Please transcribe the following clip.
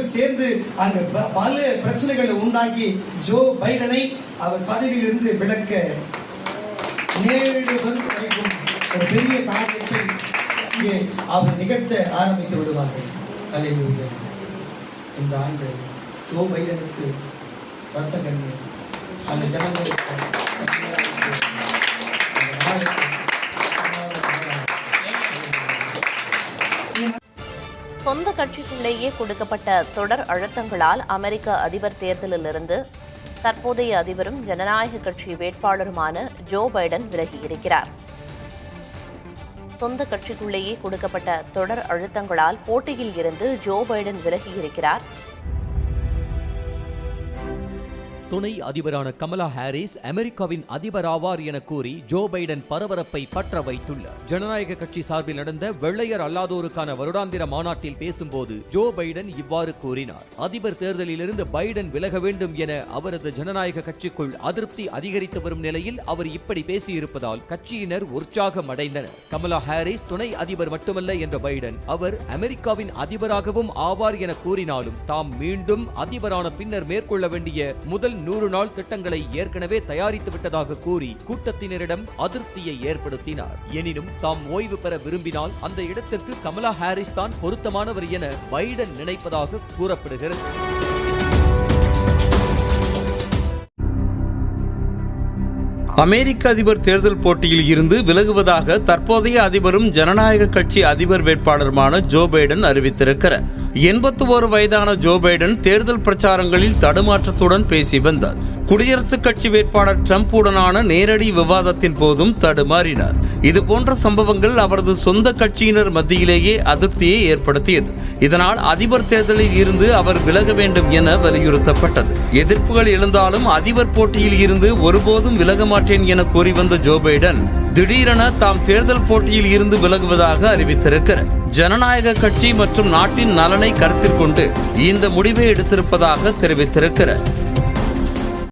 கட்சிகள் சேர்ந்து அந்த ப- பல பிரச்சனைகளை உண்டாக்கி ஜோ பைடனை அவர் பதவியிலிருந்து விலக்க நேரடி வரைக்கும் ஒரு பெரிய காரணத்தை இங்கே அவர் நிகழ்த்த ஆரம்பித்து விடுவார்கள். அல்லேலூயா. இந்த ஆண்டு ஜோ பைடனுக்கு ரத்த கண்ணீர். அந்த ஜனங்களுக்கு சொந்த கட்சிக்குள்ளேயே கொடுக்கப்பட்ட தொடர் அழுத்தங்களால் அமெரிக்க அதிபர் தேர்தலிலிருந்து தற்போதைய அதிபரும் ஜனநாயக கட்சி வேட்பாளருமான ஜோ பைடன் விலகியிருக்கிறார். சொந்த கட்சிக்குள்ளேயே கொடுக்கப்பட்ட தொடர் அழுத்தங்களால் போட்டியில் இருந்து ஜோ பைடன் விலகியிருக்கிறார். துணை அதிபரான கமலா ஹாரிஸ் அமெரிக்காவின் அதிபர் ஆவார் என கூறி ஜோ பைடன் பரபரப்பை பற்ற வைத்துள்ளார். ஜனநாயக கட்சி சார்பில் நடந்த வெள்ளையர் அல்லாதோருக்கான வருடாந்திர மாநாட்டில் பேசும்போது ஜோ பைடன் இவ்வாறு கூறினார். அதிபர் தேர்தலிலிருந்து பைடன் விலக வேண்டும் என அவரது ஜனநாயக கட்சிக்குள் அதிருப்தி அதிகரித்து வரும் நிலையில் அவர் இப்படி பேசியிருப்பதால் கட்சியினர் உற்சாகம் அடைந்தனர். கமலா ஹாரிஸ் துணை அதிபர் மட்டுமல்ல என்ற பைடன் அவர் அமெரிக்காவின் அதிபராகவும் ஆவார் என கூறினாலும் தாம் மீண்டும் அதிபரான பின்னர் மேற்கொள்ள வேண்டிய முதல் நூறு நாள் திட்டங்களை ஏற்கனவே தயாரித்து விட்டதாக கூறி கூட்டத்தினரிடம் அதிருப்தியை ஏற்படுத்தினார். எனினும் தாம் ஓய்வு பெற விரும்பினால் அந்த இடத்திற்கு கமலா ஹாரிஸ் தான் பொருத்தமானவர் என பைடன் நினைப்பதாக கூறப்படுகிறது. அமெரிக்க அதிபர் தேர்தல் போட்டியில் இருந்து விலகுவதாக தற்போதைய அதிபரும் ஜனநாயக கட்சி அதிபர் வேட்பாளருமான ஜோ பைடன் அறிவித்திருக்கிறார். எண்பத்தி ஓரு வயதான ஜோ பைடன் தேர்தல் பிரச்சாரங்களில் தடுமாற்றத்துடன் பேசி வந்தார். குடியரசுக் கட்சி வேட்பாளர் டிரம்புடனான நேரடி விவாதத்தின் போதும் தடுமாறினார். இது போன்ற சம்பவங்கள் அவரது சொந்த கட்சியினர் மத்தியிலேயே அதிருப்தியை ஏற்படுத்தியது. இதனால் அதிபர் தேர்தலில் இருந்து அவர் விலக வேண்டும் என வலியுறுத்தப்பட்டது. எதிர்ப்புகள் எழுந்தாலும் அதிபர் போட்டியில் இருந்து ஒருபோதும் விலக மாட்டேன் என கூறி வந்த ஜோ பைடன் திடீரென தாம் தேர்தல் போட்டியில் இருந்து விலகுவதாக அறிவித்திருக்கிறார். ஜனநாயக கட்சி மற்றும் நாட்டின் நலனை கருத்தில் கொண்டு இந்த முடிவை எடுத்திருப்பதாக தெரிவித்திருக்கிறார்.